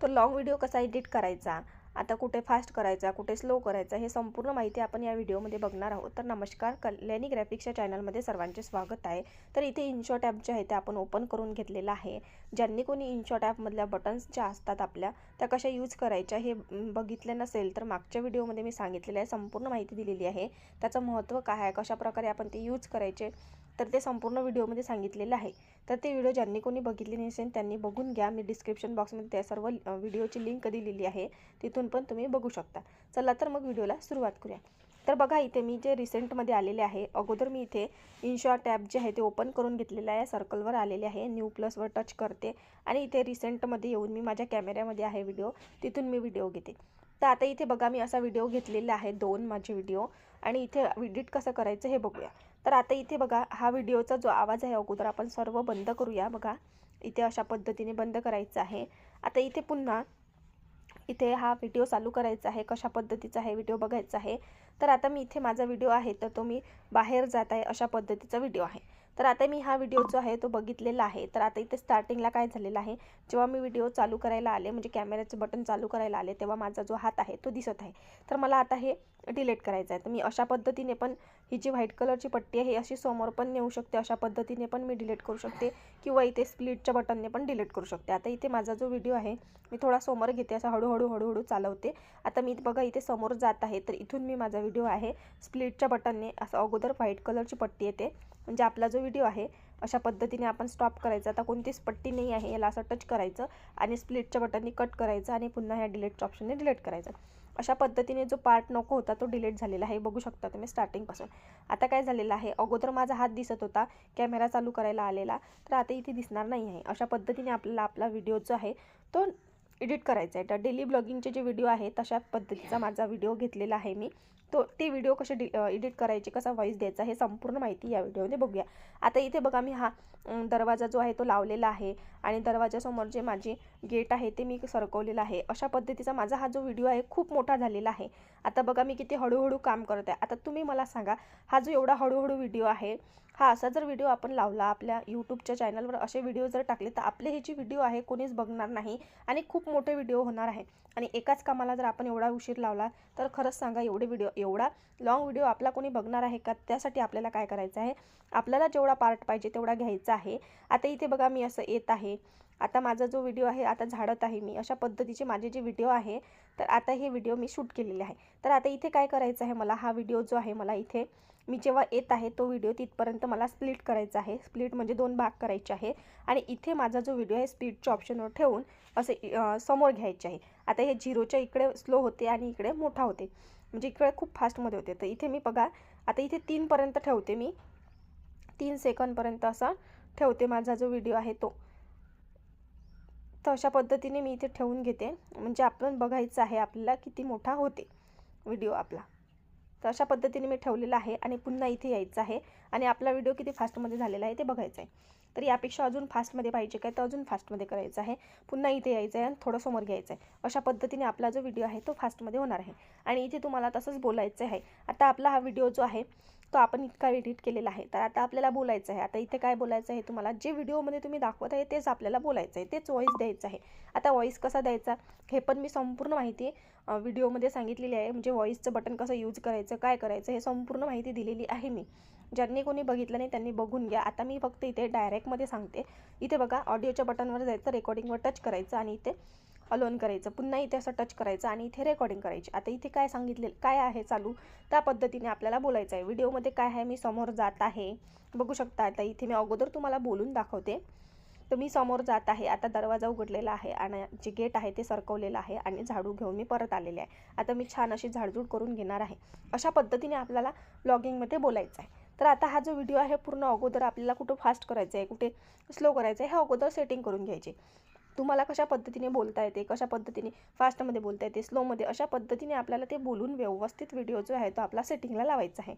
तर long video कसा edit करायचा आता कुठे फास्ट करायचा कुठे स्लो करायचा हे संपूर्ण माहिती आपण या व्हिडिओमध्ये बघणार आहोत. तर नमस्कार कल्याणी ग्राफिक्सच्या चॅनलमध्ये सर्वांचे स्वागत आहे. तर इथे इनशॉट ॲप जे आहे ते आपण ओपन करून घेतलेलं आहे. ज्यांनी कोणी इनशॉट ॲपमधल्या बटन्स ज्या असतात आपल्या त्या कशा यूज करायच्या हे बघितले नसेल तर मागच्या व्हिडिओमध्ये मी सांगितलेलं आहे संपूर्ण माहिती दिलेली आहे. त्याचं महत्त्व काय आहे कशाप्रकारे आपण ते यूज करायचे तर ते संपूर्ण व्हिडिओमध्ये सांगितलेलं आहे. तर ते व्हिडिओ ज्यांनी कोणी बघितले नसेल त्यांनी बघून घ्या. मी डिस्क्रिप्शन बॉक्समध्ये त्या सर्व व्हिडिओची लिंक दिलेली आहे. तिथून पण तुम्ही बघू शकता. चला तर मग व्हिडिओला सुरुवात करूया. तर बघा इथे मी जे रिसेंटमध्ये आलेले आहे अगोदर मी इथे इन्शॉ ॲप जे आहे ते ओपन करून घेतलेलं आहे सर्कलवर आलेले आहे न्यू प्लसवर टच करते आणि इथे रिसेंटमध्ये येऊन मी माझ्या कॅमेऱ्यामध्ये आहे व्हिडिओ तिथून मी व्हिडिओ घेते. तर आता इथे बघा मी असा व्हिडिओ घेतलेला आहे दोन माझे व्हिडिओ आणि इथे एडिट कसं करायचं हे बघूया. तर आता इथे बघा हा व्हिडिओचा जो आवाज आहे अगोदर आपण सर्व बंद करूया बघा. इथे अशा पद्धतीने बंद करायचं आहे. आता इथे पुन्हा इथे हा व्हिडिओ चालू करायचा आहे कशा पद्धतीचा आहे व्हिडिओ बघायचा आहे. तर आता मी इथे माझा व्हिडिओ आहे तर तो मी बाहेर जात आहे अशा पद्धतीचा व्हिडिओ आहे. तर आता मी हा व्हिडिओ जो आहे तो बघितलेला आहे. तर आता इथे स्टार्टिंगला काय झालेलं आहे? जेव्हा मी व्हिडिओ चालू करायला आले म्हणजे कॅमेऱ्याचं बटन चालू करायला आले तेव्हा माझा जो हात आहे तो दिसत आहे. तर मला आता हे डिलीट करायचं आहे. तर मी अशा पद्धतीने पण ही जी व्हाईट कलरची पट्टी आहे अशी समोर पण नेऊ शकते. अशा पद्धतीने पण मी डिलीट करू शकते. किंवा इथे स्प्लिटच्या बटनने पण डिलीट करू शकते. आता इथे माझा जो व्हिडिओ आहे मी थोडा समोर घेते असं हळूहळू हळूहळू चालवते. आता मी बघा इथे समोर जात आहे तर इथून मी माझा व्हिडिओ आहे स्प्लिटच्या बटनने असं अगोदर व्हाईट कलरची पट्टी येते. म्हणजे आपला जो व्हिडिओ आहे अशा पद्धतीने आपण स्टॉप करायचा. आता कोणतीच पट्टी नाही आहे याला असं टच करायचं आणि स्प्लिटच्या बटनने कट करायचं आणि पुन्हा ह्या डिलीटच्या ऑप्शनने डिलीट करायचं. अशा पद्धतीने जो पार्ट नको होता तो डिलीट झालेला आहे. बघू शकता तुम्ही स्टार्टिंगपासून आता काय झालेलं आहे? अगोदर माझा हात दिसत होता कॅमेरा चालू करायला आलेला तर आता इथे दिसणार नाही आहे. अशा पद्धतीने आपल्याला आपला व्हिडिओ जो आहे तो एडिट करायचा आहे. तर डेली ब्लॉगिंगचे जे व्हिडिओ आहे तशा पद्धतीचा माझा व्हिडिओ घेतलेला आहे मी. तो ती व्हिडिओ कसे डि एडिट करायची कसा व्हॉईस द्यायचा हे संपूर्ण माहिती या व्हिडिओमध्ये बघूया. आता इथे बघा मी हा दरवाजा जो आहे तो लावलेला आहे आणि दरवाजासमोर जे माझे गेट आहे ते मी सरकवलेलं आहे. अशा पद्धतीचा माझा हा जो व्हिडिओ आहे खूप मोठा झालेला आहे. आता बघा मी किती हळूहळू काम करत आहे. आता तुम्ही मला सांगा हा जो एवढा हळूहळू व्हिडिओ आहे हा असा जर व्हिडिओ आपण लावला आपल्या यूट्यूबच्या चॅनलवर असे व्हिडिओ जर टाकले तर आपले हे जे व्हिडिओ आहे कोणीच बघणार नाही आणि खूप मोठे व्हिडिओ होणार आहे. आणि एकाच कामाला जर आपण एवढा उशीर लावला तर खरंच सांगा एवढे व्हिडिओ एवढा लाँग व्हिडिओ आपला कोणी बघणार आहे का? त्यासाठी आपल्याला काय करायचं आहे? आपल्याला जेवढा पार्ट पाहिजे तेवढा घ्यायचा आहे. आता इथे बघा मी असं येत आहे. आता माझा जो व्हिडिओ आहे आता झाडत आहे मी. अशा पद्धतीचे माझे जे व्हिडिओ आहे तर आता हे व्हिडिओ मी शूट केलेले आहे. तर आता इथे काय करायचं आहे मला? हा व्हिडिओ जो आहे मला इथे मी जेव्हा येत आहे तो व्हिडिओ तिथपर्यंत मला स्प्लिट करायचा आहे. स्प्लिट म्हणजे दोन भाग करायचे आहे. आणि इथे माझा जो व्हिडिओ आहे स्पीडच्या ऑप्शनवर ठेवून असे समोर घ्यायचे आहे. आता हे झिरोच्या इकडे स्लो होते आणि इकडे मोठा होते. म्हणजे इकडे खूप फास्टमध्ये होते. तर इथे मी बघा आता इथे तीनपर्यंत ठेवते मी. तीन सेकंदपर्यंत असा ठेवते माझा जो व्हिडिओ आहे तो. तर अशा पद्धतीने मी इथे ठेवून घेते. म्हणजे आपण बघायचं आहे आपल्याला किती मोठा होते व्हिडिओ आपला. तर अशा पद्धतीने मी ठेवलेला आहे आणि पुन्हा इथे यायचं आहे. आणि आपला व्हिडिओ किती फास्टमध्ये झालेला आहे ते बघायचं आहे तर यापेक्षा अजून फास्टमध्ये पाहिजे काय तर अजून फास्टमध्ये करायचं आहे. पुन्हा इथे यायचं आहे आणि थोडं समोर घ्यायचं आहे अशा पद्धतीने आपला जो व्हिडिओ आहे तो फास्टमध्ये होणार आहे. आणि इथे तुम्हाला तसंच बोलायचं आहे आता आपला हा व्हिडिओ जो आहे तो आपण इतका एडिट केलेला आहे. तर आता आपल्याला बोलायचं आहे. आता इथे काय बोलायचं आहे तुम्हाला? जे व्हिडिओमध्ये तुम्ही दाखवत आहे तेच आपल्याला बोलायचं आहे. तेच व्हॉईस द्यायचं आहे. आता व्हॉईस कसा द्यायचा? हे पण मी संपूर्ण माहिती व्हिडिओमध्ये सांगितलेली आहे. म्हणजे व्हॉईसचं बटन कसं यूज करायचं काय करायचं हे संपूर्ण माहिती दिलेली आहे मी. ज्यांनी कोणी बघितलं नाही त्यांनी बघून घ्या. आता मी फक्त इथे डायरेक्टमध्ये सांगते. इथे बघा ऑडिओच्या बटनवर जायचं रेकॉर्डिंगवर टच करायचं आणि इथे अलोन करायचं पुन्हा इथे असं टच करायचं आणि इथे रेकॉर्डिंग करायची. आता इथे काय सांगितले काय आहे चालू? त्या पद्धतीने आपल्याला बोलायचं आहे. व्हिडिओमध्ये काय आहे? मी समोर जात आहे. बघू शकता आता इथे मी अगोदर तुम्हाला बोलून दाखवते. तर मी समोर जात आहे. आता दरवाजा उघडलेला आहे आणि जे गेट आहे ते सरकवलेलं आहे आणि झाडू घेऊन मी परत आलेले आहे. आता मी छान अशी झाडझूड करून घेणार आहे. अशा पद्धतीने आपल्याला ब्लॉगिंगमध्ये बोलायचं आहे. तर आता हा जो व्हिडिओ आहे पूर्ण अगोदर आपल्याला कुठं फास्ट करायचं आहे कुठे स्लो करायचं आहे हे अगोदर सेटिंग करून घ्यायचे. तुम्हाला कशा पद्धतीने बोलता येते कशा पद्धतीने फास्टमध्ये बोलता येते स्लोमध्ये अशा पद्धतीने आपल्याला ते बोलून व्यवस्थित व्हिडिओ जो आहे तो आपला सेटिंगला लावायचा आहे.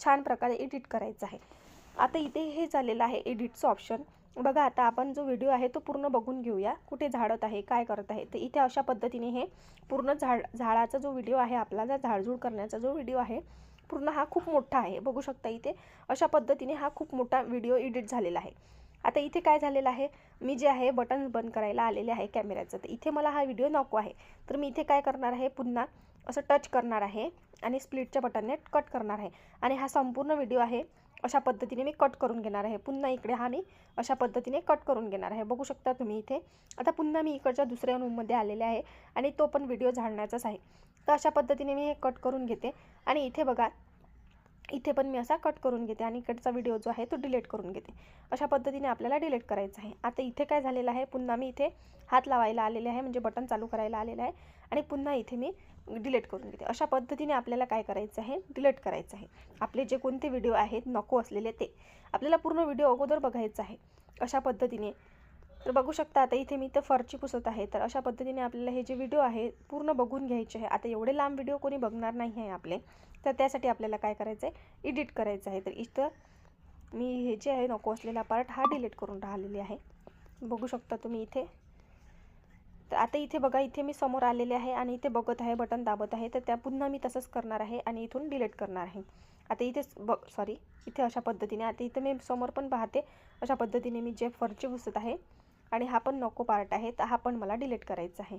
छान प्रकारे एडिट करायचा आहे. आता इथे हे झालेलं आहे एडिटचं ऑप्शन. बघा आता आपण जो व्हिडिओ आहे तो पूर्ण बघून घेऊया. कुठे झाडत आहे काय करत आहे तर इथे अशा पद्धतीने हे पूर्ण झाड झाडाचा जो व्हिडिओ आहे आपला जर झाडझूड करण्याचा जो व्हिडिओ आहे पूर्ण हा खूप मोठा आहे. बघू शकता इथे अशा पद्धतीने हा खूप मोठा व्हिडिओ एडिट झालेला आहे. आता इथे काय झालेलं आहे? मी जे आहे बटन बंद करायला आलेले आहे कॅमेऱ्याचं. तर इथे मला हा व्हिडिओ नको आहे. तर मी इथे काय करणार आहे? पुन्हा असं टच करणार आहे आणि स्प्लिटच्या बटनने कट करणार आहे. आणि हा संपूर्ण व्हिडिओ आहे अशा पद्धतीने मी कट करून घेणार आहे. पुन्हा इकडे हा मी अशा पद्धतीने कट करून घेणार आहे. बघू शकता तुम्ही इथे. आता पुन्हा मी इकडच्या दुसऱ्या रूममध्ये आलेले आहे आणि तो पण व्हिडिओ झाडण्याचाच आहे. तर अशा पद्धतीने मी हे कट करून घेते. आणि इथे बघा इथे पण मी असा कट करून घेते आणि इकडचा व्हिडिओ जो आहे तो डिलीट करून घेते. अशा पद्धतीने आपल्याला डिलीट करायचं आहे. आता इथे काय झालेलं आहे पुन्हा मी इथे हात लावायला आलेले आहे म्हणजे बटन चालू करायला आलेलं आहे आणि पुन्हा इथे मी डिलीट करून घेते. अशा पद्धतीने आपल्याला काय करायचं आहे? डिलीट करायचं आहे. आपले जे कोणते व्हिडिओ आहेत नको असलेले ते. आपल्याला पूर्ण व्हिडिओ अगोदर बघायचं आहे. अशा पद्धतीने तर बघू शकता आता इथे मी तर फरची पुसत आहे. तर अशा पद्धतीने आपल्याला हे जे व्हिडिओ आहे पूर्ण बघून घ्यायचे आहे. आता एवढे लांब व्हिडिओ कोणी बघणार नाही आहे आपले. तर त्यासाठी आपल्याला काय करायचं आहे एडिट करायचं आहे. तर इथं मी हे जे आहे नको असलेला पार्ट हा डिलीट करून राहिलेली आहे. बघू शकता तुम्ही इथे. तर आता इथे बघा इथे मी समोर आलेले आहे आणि इथे बघत आहे बटन दाबत आहे. तर त्या पुन्हा मी तसंच करणार आहे आणि इथून डिलीट करणार आहे. आता इथे ब सॉरी इथे अशा पद्धतीने आता इथे मी समोर पण पाहते. अशा पद्धतीने मी जे फरचे पुसत आहे आणि हा पण नको पार्ट आहे तर हा पण मला डिलीट करायचा आहे.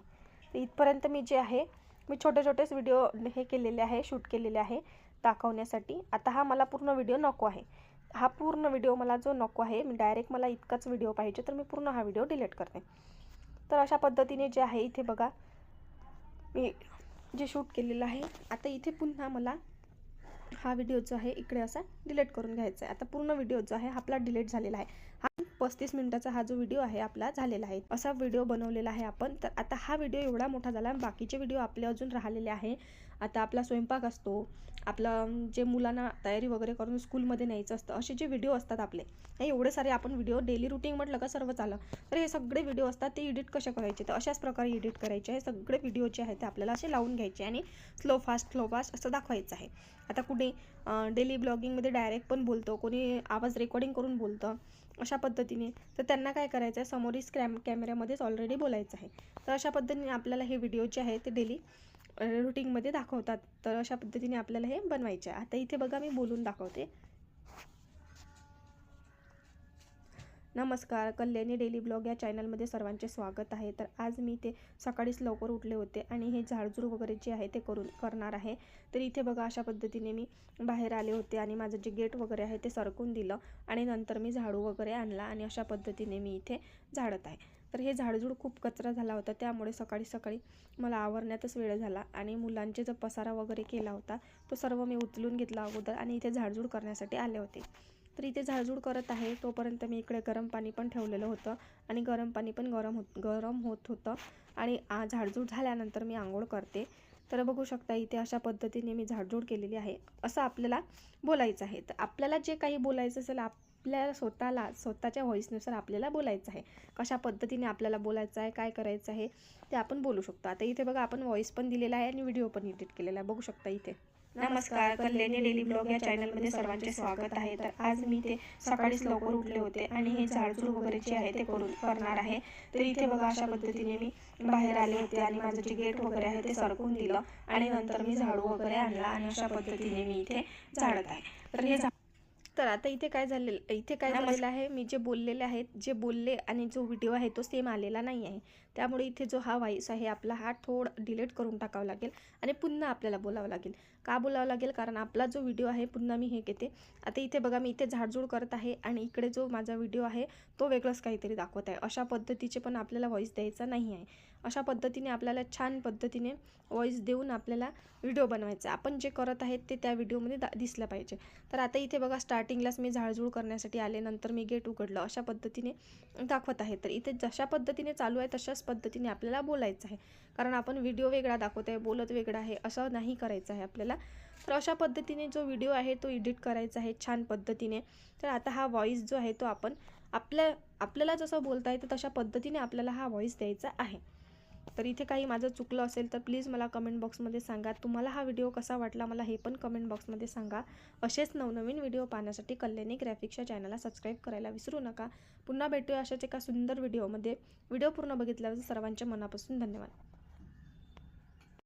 तर इथपर्यंत मी जे आहे मी छोटे छोटेच व्हिडिओ हे केलेले आहे शूट केलेले आहे दाखवण्यासाठी. आता हा मला पूर्ण व्हिडिओ नको आहे. हा पूर्ण व्हिडिओ मला जो नको आहे मी डायरेक्ट मला इतकाच व्हिडिओ पाहिजे तर मी पूर्ण हा व्हिडिओ डिलीट करते. तर अशा पद्धतीने जे आहे इथे बघा मी जे शूट केलेलं आहे आता इथे पुन्हा मला हा व्हिडिओ जो आहे इकडे असा डिलीट करून घ्यायचा आहे. आता पूर्ण व्हिडिओ जो आहे आपला डिलीट झालेला आहे. पस्तीस मिनिटाचा हा जो व्हिडिओ आहे आपला झालेला आहे. असा व्हिडिओ बनवलेला आहे आपण. तर आता हा व्हिडिओ एवढा मोठा झाला बाकीचे व्हिडिओ आपले अजून राहिलेले आहे. आता आपला स्वयंपाक असतो. आपलं जे मुलांना तयारी वगैरे करून स्कूलमध्ये न्यायचं असतं असे जे व्हिडिओ असतात आपले हे एवढे सारे आपण व्हिडिओ डेली रुटीन म्हटलं का सर्व आलं. तर हे सगळे व्हिडिओ असतात ते एडिट कसे करायचे? तर अशाच प्रकारे एडिट करायचे. हे सगळे व्हिडिओ जे आहेत ते आपल्याला असे लावून घ्यायचे आणि स्लो फास्ट स्लो फास्ट असं दाखवायचं आहे. आता कुठे डेली ब्लॉगिंगमध्ये डायरेक्ट पण बोलतो कोणी आवाज रेकॉर्डिंग करून बोलतं. अशा पद्धतीने. तर त्यांना काय करायचं आहे समोरील स्क्रॅम कॅमेऱ्यामध्येच ऑलरेडी बोलायचं आहे. तर अशा पद्धतीने आपल्याला हे व्हिडिओ जे आहे ते डेली रुटीनमध्ये दाखवतात. तर अशा पद्धतीने आपल्याला हे बनवायचे आहे. आता इथे बघा मी बोलून दाखवते. नमस्कार कल्याणी डेली ब्लॉग या चॅनलमध्ये सर्वांचे स्वागत आहे. तर आज मी ते सकाळीच लवकर उठले होते आणि हे झाडझूड वगैरे जे आहे ते करून करणार आहे. तर इथे बघा अशा पद्धतीने मी बाहेर आले होते आणि माझं जे गेट वगैरे आहे ते सरकून दिलं आणि नंतर मी झाडू वगैरे आणला आणि अशा पद्धतीने मी इथे झाडत आहे. तर हे झाडझूड खूप कचरा झाला होता त्यामुळे सकाळी सकाळी मला आवरण्यातच वेळ झाला आणि मुलांचे जो पसारा वगैरे केला होता तो सर्व मी उचलून घेतला अगोदर आणि इथे झाडझूड करण्यासाठी आले होते. तर इथे झाडझूड करत आहे. तोपर्यंत मी इकडे गरम पाणी पण ठेवलेलं होतं आणि गरम पाणी पण गरम होत गरम होत होतं. आणि झाडझूड झाल्यानंतर मी आंघोळ करते. तर बघू शकता इथे अशा पद्धतीने मी झाडझूड केलेली आहे. असं आपल्याला बोलायचं आहे. तर आपल्याला जे काही बोलायचं असेल आपल्या स्वतःला स्वतःच्या व्हॉईसनुसार आपल्याला बोलायचं आहे. कशा पद्धतीने आपल्याला बोलायचं आहे काय करायचं आहे ते आपण बोलू शकतो. आता इथे बघा आपण व्हॉईस पण दिलेला आहे आणि व्हिडिओ पण एडिट केलेला आहे. बघू शकता इथे. नमस्कार कल्याणी डेली ब्लॉग या चॅनलमध्ये सर्वांचे स्वागत आहे. तर आज मी ते सकाळीच लवकर उठले होते आणि हे झाडझूड वगैरे जे आहे ते करून करणार आहे. तर इथे बघा अशा पद्धतीने मी बाहेर आले होते आणि माझं जे गेट वगैरे आहे ते सरकून दिलं आणि नंतर मी झाडू वगैरे आणला आणि अशा पद्धतीने मी इथे झाडत आहे. तर हे तर आता इथे काय झालेलं इथे काय झालेलं आहे? मी जे बोललेले आहेत जे बोलले आणि जो व्हिडिओ आहे तो सेम आलेला नाही आहे. त्यामुळे इथे जो हा व्हॉईस आहे आपला हा थोड डिलीट करून टाकावा लागेल आणि पुन्हा आपल्याला बोलावं लागेल. का बोलावं लागेल? कारण आपला जो व्हिडिओ आहे पुन्हा मी हे घेते. आता इथे बघा मी इथे झाडझूड करत आहे आणि इकडे जो माझा व्हिडिओ आहे तो वेगळंच काहीतरी दाखवत आहे. अशा पद्धतीचे पण आपल्याला व्हॉईस द्यायचा नाही आहे. अशा पद्धतीने आपल्याला छान पद्धतीने व्हॉईस देऊन आपल्याला व्हिडिओ बनवायचा आपण जे करत आहेत ते त्या व्हिडिओमध्ये दा दिसलं पाहिजे. तर आता इथे बघा स्टार्टिंगलाच मी झाडझूड करण्यासाठी आले नंतर मी गेट उघडलं. अशा पद्धतीने दाखवत आहे. तर इथे जशा पद्धतीने चालू आहे तशाच पद्धतीने आपल्याला बोलायचं आहे. कारण आपण व्हिडिओ वेगळा दाखवत आहे बोलत वेगळा आहे असं नाही करायचं आहे आपल्याला. तर अशा पद्धतीने जो व्हिडिओ आहे तो एडिट करायचा आहे छान पद्धतीने. तर आता हा व्हॉईस जो आहे तो आपण आपल्या आपल्याला जसं बोलता येतं तशा पद्धतीने आपल्याला हा व्हॉईस द्यायचा आहे. तर इथे काही माझं चुकलं असेल तर प्लीज मला कमेंट बॉक्समध्ये सांगा. तुम्हाला हा व्हिडिओ कसा वाटला मला हे पण कमेंट बॉक्समध्ये सांगा. असेच नवनवीन व्हिडिओ पाहण्यासाठी कल्याणी ग्रॅफिक्सच्या चॅनलला सबस्क्राईब करायला विसरू नका. पुन्हा भेटूया अशाच एका सुंदर व्हिडिओमध्ये व्हिडिओ पूर्ण बघितल्यावर सर्वांच्या मनापासून धन्यवाद.